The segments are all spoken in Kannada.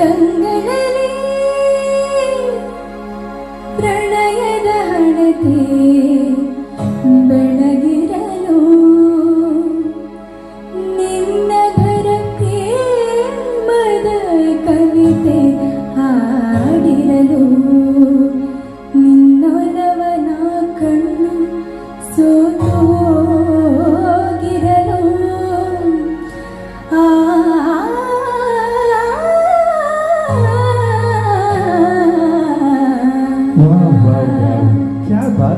ಕಂಗಳಲ್ಲಿ ಪ್ರಣಯದ ಹಣತೆ ಬೆಳಗಿರಲು ನಿನ್ನ ಭರ ಪ್ರೇಮದ ಕವಿತೆ ಹಾಡಿರಲು ನಿನ್ನೊಲವನ ಕಣ್ಣು ಸೋತು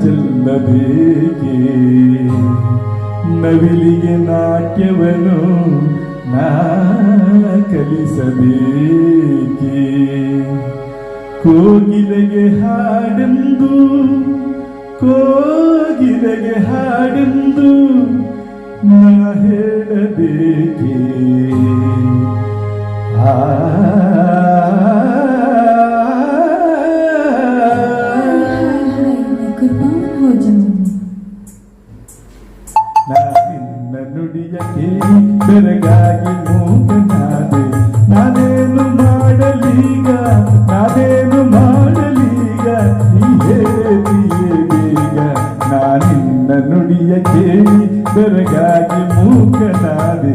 ಚೆಲ್ಲಬೇಕೆ ನವಿಲಿಗೆ ನಾಟ್ಯವನು ನಾ ಕಲಿಸಬೇಕೆ. ಕೋಗಿಲೆಗೆ ಹಾಡೆಂದು ಕೋಗಿಲೆಗೆ ಹಾಡೆಂದು ನಾ ನಿನ್ನ ನುಡಿಯ ಕೇಳಿ ಬೆರಗಾಗಿ ಮೂಗನಾದೆ ನಾನೇನು ಮಾಡಲೀಗ ನಾನೇನು ಮಾಡಲೀಗ ನೀ ಹೇಳಿಯೇ ಬೇಗ ನಾನಿನ್ನ ನುಡಿಯ ಕೇಳಿ ಬೆರಗಾಗಿ ಮೂಗನಾದೆ